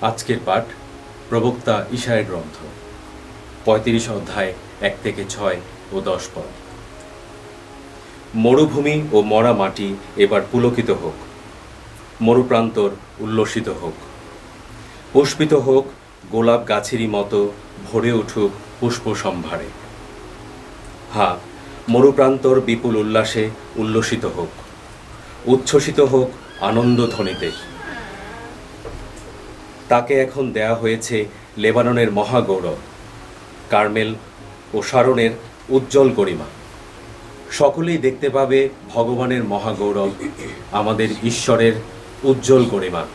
আজকের পাঠ প্রবক্তা ঈশায়ের গ্রন্থ, পঁয়ত্রিশ অধ্যায় এক থেকে ছয় ও দশ পদ। মরুভূমি ও মরা মাটি এবার পুলকিত হোক, মরুপ্রান্তর উল্লসিত হোক। পুষ্পিত হোক, গোলাপ গাছেরই মতো ভরে উঠুক পুষ্প সম্ভারে। হা, মরুপ্রান্তর বিপুল উল্লাসে উল্লসিত হোক, উচ্ছ্বসিত হোক আনন্দ ধ্বনিতে। তাকে এখন দেয়া হয়েছে লেবাননের মহাগৌরব, কার্মেল ও সারণের উজ্জ্বল গরিমা। সকলেই দেখতে পাবে ভগবানের মহাগৌরব, আমাদের ঈশ্বরের উজ্জ্বল গরিমা।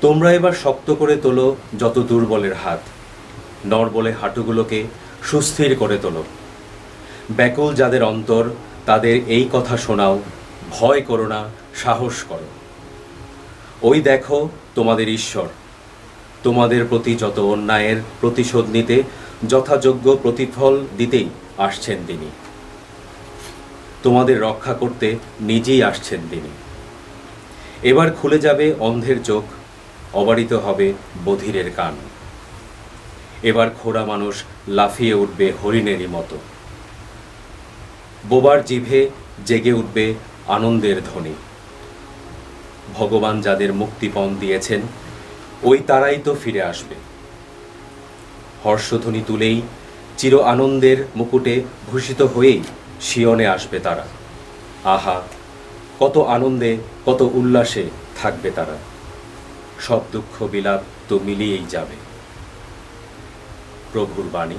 তোমরা এবার শক্ত করে তোলো যত দুর্বলের হাত, নরবলে হাঁটুগুলোকে সুস্থির করে তোলো। ব্যাকুল যাদের অন্তর, তাদের এই কথা শোনাও, ভয় করো না, সাহস করো। ওই দেখো তোমাদের ঈশ্বর। তোমাদের প্রতি যত অন্যায়ের প্রতিশোধ নিতে, যথাযোগ্য প্রতিফল দিতেই আসছেন তিনি। তোমাদের রক্ষা করতে নিজেই আসছেন তিনি। এবার খুলে যাবে অন্ধের চোখ, অবারিত হবে বধিরের কান। এবার খোড়া মানুষ লাফিয়ে উঠবে হরিণেরই মতো। বোবার জিভে জেগে উঠবে আনন্দের ধ্বনি। ভগবান যাদের মুক্তিপণ দিয়েছেন ওই তারাই তো ফিরে আসবে। হর্ষধ্বনি তুলেই চির আনন্দের মুকুটে ভূষিত হয়েই শিয়নে আসবে তারা। আহা, কত আনন্দে, কত উল্লাসে থাকবে তারা। সব দুঃখ বিলাপ তো মিলিয়েই যাবে। প্রভুর বাণী।